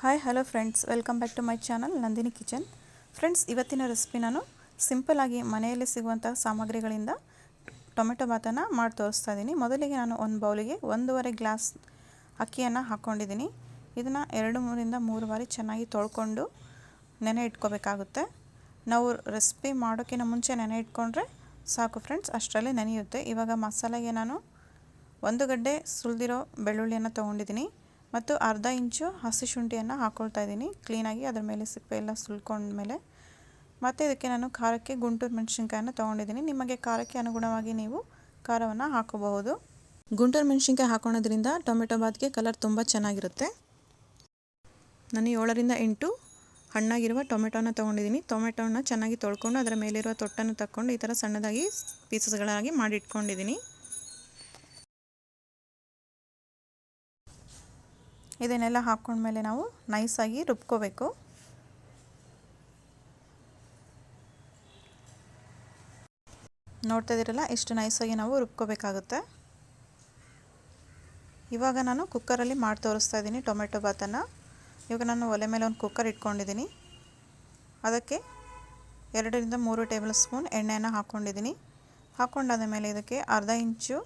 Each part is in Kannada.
Hi hello friends welcome back to my channel Nandini kitchen friends ಇವತ್ತಿನ ರೆಸಿಪಿ ನಾನು ಸಿಂಪಲ್ಲಾಗಿ ಮನೆಯಲ್ಲಿ ಸಿಗುವಂಥ ಸಾಮಗ್ರಿಗಳಿಂದ ಟೊಮೆಟೊ ಭಾತನ್ನು ಮಾಡಿ ತೋರಿಸ್ತಾ ಇದ್ದೀನಿ ಮೊದಲಿಗೆ ನಾನು ಒಂದು ಬೌಲಿಗೆ ಒಂದೂವರೆ ಗ್ಲಾಸ್ ಅಕ್ಕಿಯನ್ನು ಹಾಕ್ಕೊಂಡಿದ್ದೀನಿ ಇದನ್ನು ಎರಡು ಮೂರಿಂದ ಮೂರು ಬಾರಿ ಚೆನ್ನಾಗಿ ತೊಳ್ಕೊಂಡು ನೆನೆ ಇಟ್ಕೋಬೇಕಾಗುತ್ತೆ. ನಾವು ರೆಸಿಪಿ ಮಾಡೋಕ್ಕಿಂತ ಮುಂಚೆ ನೆನೆ ಇಟ್ಕೊಂಡ್ರೆ ಸಾಕು ಫ್ರೆಂಡ್ಸ್ ಅಷ್ಟರಲ್ಲೇ ನೆನೆಯುತ್ತೆ. ಇವಾಗ ಮಸಾಲೆಗೆ ನಾನು ಒಂದು ಗಡ್ಡೆ ಸುಲಿದಿರೋ ಬೆಳ್ಳುಳ್ಳಿಯನ್ನು ತೊಗೊಂಡಿದ್ದೀನಿ ಮತ್ತು ಅರ್ಧ ಇಂಚು ಹಸಿ ಶುಂಠಿಯನ್ನು ಹಾಕ್ಕೊಳ್ತಾ ಇದ್ದೀನಿ. ಕ್ಲೀನಾಗಿ ಅದರ ಮೇಲೆ ಸಿಪ್ಪೆ ಎಲ್ಲ ಸುಲ್ಕೊಂಡ್ಮೇಲೆ. ಮತ್ತು ಇದಕ್ಕೆ ನಾನು ಖಾರಕ್ಕೆ ಗುಂಟೂರು ಮೆಣಸಿನ್ಕಾಯನ್ನು ತೊಗೊಂಡಿದ್ದೀನಿ. ನಿಮಗೆ ಖಾರಕ್ಕೆ ಅನುಗುಣವಾಗಿ ನೀವು ಖಾರವನ್ನು ಹಾಕೋಬಹುದು. ಗುಂಟೂರು ಮೆಣಸಿನ್ಕಾಯಿ ಹಾಕೋಣದ್ರಿಂದ ಟೊಮೆಟೊ ಬಾತ್ಗೆ ಕಲರ್ ತುಂಬ ಚೆನ್ನಾಗಿರುತ್ತೆ. ನಾನು ಏಳರಿಂದ ಎಂಟು ಹಣ್ಣಾಗಿರುವ ಟೊಮೆಟೊನ ತೊಗೊಂಡಿದ್ದೀನಿ. ಟೊಮೆಟೊನ ಚೆನ್ನಾಗಿ ತೊಳ್ಕೊಂಡು ಅದರ ಮೇಲಿರುವ ತೊಟ್ಟನ್ನು ತಕ್ಕೊಂಡು ಈ ಥರ ಸಣ್ಣದಾಗಿ ಪೀಸಸ್ಗಳಾಗಿ ಮಾಡಿ ಇದನ್ನೆಲ್ಲ ಹಾಕ್ಕೊಂಡ್ಮೇಲೆ ನಾವು ನೈಸಾಗಿ ರುಬ್ಕೋಬೇಕು. ನೋಡ್ತಾ ಇದ್ದೀರಲ್ಲ, ಇಷ್ಟು ನೈಸಾಗಿ ನಾವು ರುಬ್ಕೋಬೇಕಾಗುತ್ತೆ. ಇವಾಗ ನಾನು ಕುಕ್ಕರಲ್ಲಿ ಮಾಡಿ ತೋರಿಸ್ತಾ ಇದ್ದೀನಿ ಟೊಮೆಟೊ ಭಾತನ್ನು. ಇವಾಗ ನಾನು ಒಲೆ ಮೇಲೆ ಒಂದು ಕುಕ್ಕರ್ ಇಟ್ಕೊಂಡಿದ್ದೀನಿ. ಅದಕ್ಕೆ ಎರಡರಿಂದ ಮೂರು ಟೇಬಲ್ ಸ್ಪೂನ್ ಎಣ್ಣೆಯನ್ನು ಹಾಕ್ಕೊಂಡಿದ್ದೀನಿ. ಹಾಕ್ಕೊಂಡಾದ ಮೇಲೆ ಇದಕ್ಕೆ ಅರ್ಧ ಇಂಚು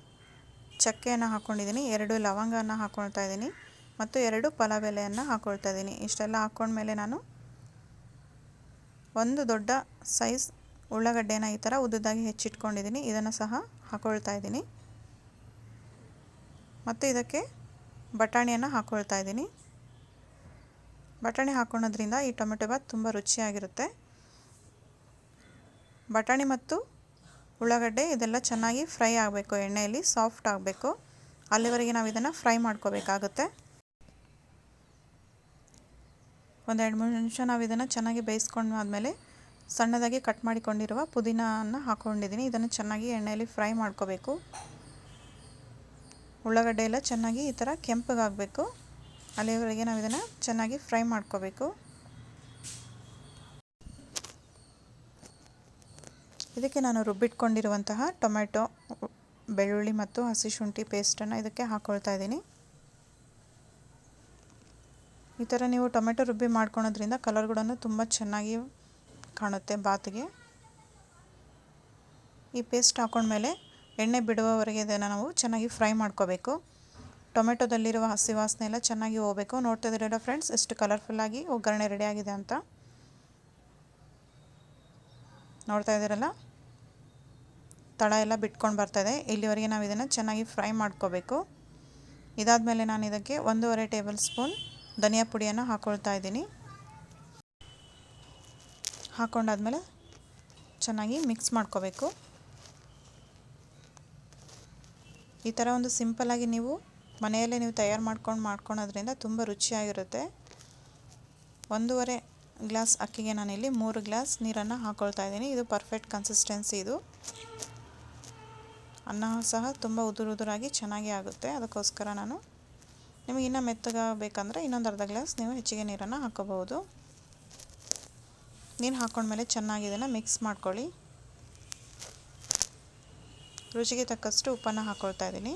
ಚಕ್ಕೆಯನ್ನು ಹಾಕ್ಕೊಂಡಿದ್ದೀನಿ. ಎರಡು ಲವಂಗನ ಹಾಕ್ಕೊಳ್ತಾ ಇದ್ದೀನಿ. ಮತ್ತು ಎರಡು ಪಲಾವ್ ಎಲೆಯನ್ನು ಹಾಕ್ಕೊಳ್ತಾ ಇದ್ದೀನಿ ಇಷ್ಟೆಲ್ಲ ಹಾಕ್ಕೊಂಡ್ಮೇಲೆ ನಾನು ಒಂದು ದೊಡ್ಡ ಸೈಜ್ ಉಳ್ಳಾಗಡ್ಡೆನ ಈ ಥರ ಉದ್ದದಾಗಿ ಹೆಚ್ಚಿಟ್ಕೊಂಡಿದ್ದೀನಿ. ಇದನ್ನು ಸಹ ಹಾಕ್ಕೊಳ್ತಾ ಇದ್ದೀನಿ ಮತ್ತು ಇದಕ್ಕೆ ಬಟಾಣಿಯನ್ನು ಹಾಕ್ಕೊಳ್ತಾ ಇದ್ದೀನಿ ಬಟಾಣಿ ಹಾಕ್ಕೊಳೋದ್ರಿಂದ ಈ ಟೊಮೆಟೊ ಬಾತ್ ತುಂಬ ರುಚಿಯಾಗಿರುತ್ತೆ. ಬಟಾಣಿ ಮತ್ತು ಉಳ್ಳಾಗಡ್ಡೆ ಇದೆಲ್ಲ ಚೆನ್ನಾಗಿ ಫ್ರೈ ಆಗಬೇಕು. ಎಣ್ಣೆಯಲ್ಲಿ ಸಾಫ್ಟ್ ಆಗಬೇಕು. ಅಲ್ಲಿವರೆಗೆ ನಾವು ಇದನ್ನು ಫ್ರೈ ಮಾಡ್ಕೋಬೇಕಾಗುತ್ತೆ. ಒಂದೆರಡು ಮೂರು ನಿಮಿಷ ನಾವು ಇದನ್ನು ಚೆನ್ನಾಗಿ ಬೇಯಿಸ್ಕೊಂಡು ಆದಮೇಲೆ ಸಣ್ಣದಾಗಿ ಕಟ್ ಮಾಡಿಕೊಂಡಿರುವ ಪುದೀನವನ್ನು ಹಾಕ್ಕೊಂಡಿದ್ದೀನಿ ಇದನ್ನು ಚೆನ್ನಾಗಿ ಎಣ್ಣೆಯಲ್ಲಿ ಫ್ರೈ ಮಾಡ್ಕೋಬೇಕು. ಉಳ್ಳಾಗಡ್ಡೆ ಎಲ್ಲ ಚೆನ್ನಾಗಿ ಈ ಥರ ಕೆಂಪಗಾಗಬೇಕು. ಅಲ್ಲಿವರೆಗೆ ನಾವು ಇದನ್ನು ಚೆನ್ನಾಗಿ ಫ್ರೈ ಮಾಡ್ಕೋಬೇಕು. ಇದಕ್ಕೆ ನಾನು ರುಬ್ಬಿಟ್ಕೊಂಡಿರುವಂತಹ ಟೊಮೆಟೊ ಬೆಳ್ಳುಳ್ಳಿ ಮತ್ತು ಹಸಿ ಶುಂಠಿ ಪೇಸ್ಟನ್ನು ಇದಕ್ಕೆ ಹಾಕ್ಕೊಳ್ತಾ ಇದ್ದೀನಿ. ಈ ಥರ ನೀವು ಟೊಮೆಟೊ ರುಬ್ಬಿ ಮಾಡ್ಕೊಳೋದ್ರಿಂದ ಕಲರ್ ಕೂಡ ತುಂಬ ಚೆನ್ನಾಗಿ ಕಾಣುತ್ತೆ ಬಾತಿಗೆ. ಈ ಪೇಸ್ಟ್ ಹಾಕೊಂಡ್ಮೇಲೆ ಎಣ್ಣೆ ಬಿಡುವವರೆಗೆ ಇದನ್ನು ನಾವು ಚೆನ್ನಾಗಿ ಫ್ರೈ ಮಾಡ್ಕೋಬೇಕು. ಟೊಮೆಟೊದಲ್ಲಿರುವ ಹಸಿ ವಾಸನೆ ಎಲ್ಲ ಚೆನ್ನಾಗಿ ಹೋಗಬೇಕು. ನೋಡ್ತಾ ಇದ್ದೀರಲ್ಲ ಫ್ರೆಂಡ್ಸ್ ಎಷ್ಟು ಕಲರ್ಫುಲ್ಲಾಗಿ ಒಗ್ಗರಣೆ ರೆಡಿಯಾಗಿದೆ ಅಂತ. ನೋಡ್ತಾ ಇದ್ದೀರಲ್ಲ? ತಳ ಎಲ್ಲ ಬಿಟ್ಕೊಂಡು ಬರ್ತಾಯಿದೆ ಇಲ್ಲಿವರೆಗೆ ನಾವು ಇದನ್ನು ಚೆನ್ನಾಗಿ ಫ್ರೈ ಮಾಡ್ಕೋಬೇಕು. ಇದಾದಮೇಲೆ ನಾನು ಇದಕ್ಕೆ ಒಂದೂವರೆ ಟೇಬಲ್ ಸ್ಪೂನ್ ಧನಿಯಾ ಪುಡಿಯನ್ನು ಹಾಕ್ಕೊಳ್ತಾ ಇದ್ದೀನಿ. ಹಾಕ್ಕೊಂಡಾದ್ಮೇಲೆ ಚೆನ್ನಾಗಿ ಮಿಕ್ಸ್ ಮಾಡ್ಕೋಬೇಕು. ಈ ಥರ ಒಂದು ಸಿಂಪಲ್ಲಾಗಿ ನೀವು ಮನೆಯಲ್ಲೇ ನೀವು ತಯಾರು ಮಾಡ್ಕೊಂಡು ಮಾಡ್ಕೊಳೋದ್ರಿಂದ ತುಂಬ ರುಚಿಯಾಗಿರುತ್ತೆ. ಒಂದೂವರೆ ಗ್ಲಾಸ್ ಅಕ್ಕಿಗೆ ನಾನು ಇಲ್ಲಿ ಮೂರು ಗ್ಲಾಸ್ ನೀರನ್ನು ಹಾಕ್ಕೊಳ್ತಾ ಇದ್ದೀನಿ. ಇದು ಪರ್ಫೆಕ್ಟ್ ಕನ್ಸಿಸ್ಟೆನ್ಸಿ ಇದು. ಅನ್ನ ಸಹ ತುಂಬ ಉದುರು ಉದುರಾಗಿ ಚೆನ್ನಾಗಿ ಆಗುತ್ತೆ. ಅದಕ್ಕೋಸ್ಕರ ನಾನು ನಿಮಗೆ ಇನ್ನೂ ಮೆತ್ತಗಬೇಕಂದ್ರೆ ಇನ್ನೊಂದು ಅರ್ಧ ಗ್ಲಾಸ್ ನೀವು ಹೆಚ್ಚಿಗೆ ನೀರನ್ನು ಹಾಕೋಬಹುದು. ನೀರು ಹಾಕ್ಕೊಂಡ್ಮೇಲೆ ಚೆನ್ನಾಗಿ ಇದನ್ನು ಮಿಕ್ಸ್ ಮಾಡ್ಕೊಳ್ಳಿ. ರುಚಿಗೆ ತಕ್ಕಷ್ಟು ಉಪ್ಪನ್ನು ಹಾಕ್ಕೊಳ್ತಾ ಇದ್ದೀನಿ.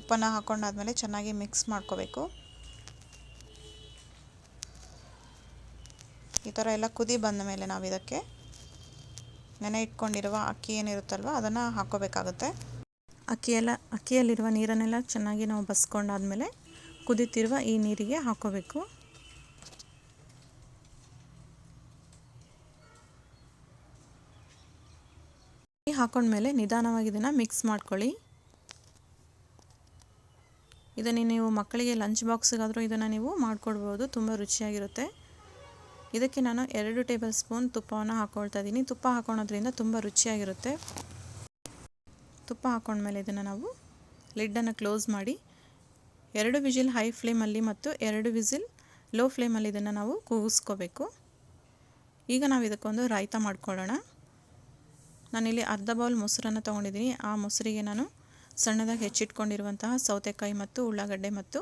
ಉಪ್ಪನ್ನು ಹಾಕ್ಕೊಂಡಾದ್ಮೇಲೆ ಚೆನ್ನಾಗಿ ಮಿಕ್ಸ್ ಮಾಡ್ಕೋಬೇಕು. ಈ ಥರ ಎಲ್ಲ ಕುದಿ ಬಂದ ಮೇಲೆ ನಾವು ಇದಕ್ಕೆ ನೆನೆ ಇಟ್ಕೊಂಡಿರುವ ಅಕ್ಕಿ ಏನಿರುತ್ತಲ್ವ ಅದನ್ನು ಹಾಕ್ಕೋಬೇಕಾಗುತ್ತೆ. ಅಕ್ಕಿಯೆಲ್ಲ, ಅಕ್ಕಿಯಲ್ಲಿರುವ ನೀರನ್ನೆಲ್ಲ ಚೆನ್ನಾಗಿ ನಾವು ಬಸ್ಕೊಂಡಾದಮೇಲೆ ಕುದೀತಿರುವ ಈ ನೀರಿಗೆ ಹಾಕೋಬೇಕು. ಹಾಕೊಂಡ್ಮೇಲೆ ನಿಧಾನವಾಗಿ ಇದನ್ನು ಮಿಕ್ಸ್ ಮಾಡ್ಕೊಳ್ಳಿ. ಇದನ್ನು ನೀವು ಮಕ್ಕಳಿಗೆ ಲಂಚ್ ಬಾಕ್ಸ್ಗಾದರೂ ಇದನ್ನು ನೀವು ಮಾಡಿಕೊಡ್ಬೋದು, ತುಂಬ ರುಚಿಯಾಗಿರುತ್ತೆ. ಇದಕ್ಕೆ ನಾನು ಎರಡು ಟೇಬಲ್ ಸ್ಪೂನ್ ತುಪ್ಪವನ್ನು ಹಾಕ್ಕೊಳ್ತಾ ಇದ್ದೀನಿ. ತುಪ್ಪ ಹಾಕೊಳೋದ್ರಿಂದ ತುಂಬ ರುಚಿಯಾಗಿರುತ್ತೆ. ತುಪ್ಪ ಹಾಕೊಂಡ್ಮೇಲೆ ಇದನ್ನು ನಾವು ಲಿಡ್ಡನ್ನು ಕ್ಲೋಸ್ ಮಾಡಿ ಎರಡು ವಿಜಿಲ್ ಹೈ ಫ್ಲೇಮಲ್ಲಿ ಮತ್ತು ಎರಡು ವಿಜಿಲ್ ಲೋ ಫ್ಲೇಮಲ್ಲಿ ಇದನ್ನು ನಾವು ಕೂಗಿಸ್ಕೋಬೇಕು. ಈಗ ನಾವು ಇದಕ್ಕೊಂದು ರಾಯ್ತ ಮಾಡ್ಕೊಳ್ಳೋಣ. ನಾನಿಲ್ಲಿ ಅರ್ಧ ಬೌಲ್ ಮೊಸರನ್ನು ತೊಗೊಂಡಿದ್ದೀನಿ. ಆ ಮೊಸರಿಗೆ ನಾನು ಸಣ್ಣದಾಗಿ ಹೆಚ್ಚಿಟ್ಕೊಂಡಿರುವಂತಹ ಸೌತೆಕಾಯಿ ಮತ್ತು ಉಳ್ಳಾಗಡ್ಡೆ ಮತ್ತು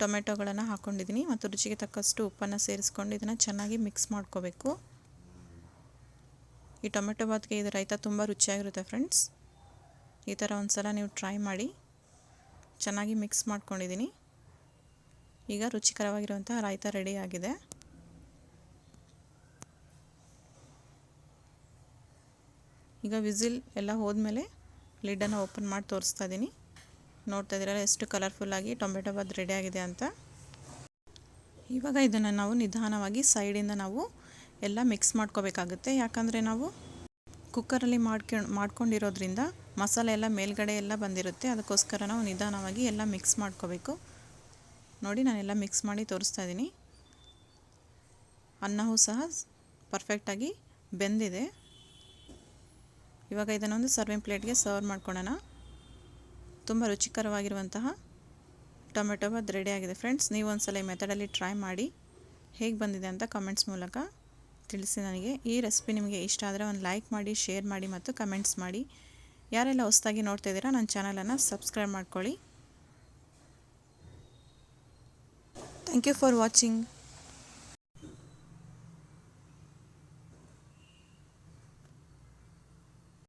ಟೊಮೆಟೊಗಳನ್ನು ಹಾಕ್ಕೊಂಡಿದ್ದೀನಿ ಮತ್ತು ರುಚಿಗೆ ತಕ್ಕಷ್ಟು ಉಪ್ಪನ್ನು ಸೇರಿಸ್ಕೊಂಡು ಇದನ್ನು ಚೆನ್ನಾಗಿ ಮಿಕ್ಸ್ ಮಾಡ್ಕೋಬೇಕು. ಈ ಟೊಮೆಟೊ ಬಾತ್ಗೆ ಇದು ರೈತ ತುಂಬ ರುಚಿಯಾಗಿರುತ್ತೆ ಫ್ರೆಂಡ್ಸ್. ಈ ಥರ ಒಂದು ಸಲ ನೀವು ಟ್ರೈ ಮಾಡಿ. ಚೆನ್ನಾಗಿ ಮಿಕ್ಸ್ ಮಾಡ್ಕೊಂಡಿದ್ದೀನಿ. ಈಗ ರುಚಿಕರವಾಗಿರುವಂಥ ರಾಯ್ತ ರೆಡಿ ಆಗಿದೆ. ಈಗ ವಿಸಿಲ್ ಎಲ್ಲ ಹೋದ್ಮೇಲೆ ಲಿಡ್ಡನ್ನು ಓಪನ್ ಮಾಡಿ ತೋರಿಸ್ತಾ ಇದ್ದೀನಿ. ನೋಡ್ತಾ ಇದ್ದೀರಲ್ಲ, ಎಷ್ಟು ಕಲರ್ಫುಲ್ಲಾಗಿ ಟೊಮೆಟೊ ಬಾತ್ ರೆಡಿ ಆಗಿದೆ ಅಂತ. ಇವಾಗ ಇದನ್ನು ನಾವು ನಿಧಾನವಾಗಿ ಸೈಡಿಂದ ನಾವು ಎಲ್ಲ ಮಿಕ್ಸ್ ಮಾಡ್ಕೋಬೇಕಾಗುತ್ತೆ. ಯಾಕಂದರೆ ನಾವು ಕುಕ್ಕರಲ್ಲಿ ಮಾಡ್ಕೊಂಡು ಮಾಡ್ಕೊಂಡಿರೋದ್ರಿಂದ ಮಸಾಲೆ ಎಲ್ಲ ಮೇಲ್ಗಡೆ ಎಲ್ಲ ಬಂದಿರುತ್ತೆ. ಅದಕ್ಕೋಸ್ಕರ ನಾವು ನಿಧಾನವಾಗಿ ಎಲ್ಲ ಮಿಕ್ಸ್ ಮಾಡ್ಕೋಬೇಕು. ನೋಡಿ ನಾನೆಲ್ಲ ಮಿಕ್ಸ್ ಮಾಡಿ ತೋರಿಸ್ತಾ ಇದ್ದೀನಿ. ಅನ್ನವೂ ಸಹ ಪರ್ಫೆಕ್ಟಾಗಿ ಬೆಂದಿದೆ. ಇವಾಗ ಇದನ್ನೊಂದು ಸರ್ವಿಂಗ್ ಪ್ಲೇಟ್ಗೆ ಸರ್ವ್ ಮಾಡ್ಕೊಳ್ಳೋಣ ತುಂಬ ರುಚಿಕರವಾಗಿರುವಂತಹ ಟೊಮೆಟೊ ಬಾತ್ ರೆಡಿ ಆಗಿದೆ. ಫ್ರೆಂಡ್ಸ್ ನೀವು ಒಂದ್ಸಲ ಈ ಮೆಥಡಲ್ಲಿ ಟ್ರೈ ಮಾಡಿ ಹೇಗೆ ಬಂದಿದೆ ಅಂತ ಕಮೆಂಟ್ಸ್ ಮೂಲಕ ತಿಳಿಸಿ ನನಗೆ. ಈ ರೆಸಿಪಿ ನಿಮಗೆ ಇಷ್ಟ ಆದರೆ ಒಂದು ಲೈಕ್ ಮಾಡಿ ಶೇರ್ ಮಾಡಿ ಮತ್ತು ಕಮೆಂಟ್ಸ್ ಮಾಡಿ. ಯಾರೆಲ್ಲ ಹೊಸದಾಗಿ ನೋಡ್ತಾ ಇದ್ದೀರಾ ನನ್ನ ಚಾನಲನ್ನು ಸಬ್ಸ್ಕ್ರೈಬ್ ಮಾಡ್ಕೊಳ್ಳಿ. Thank you for watching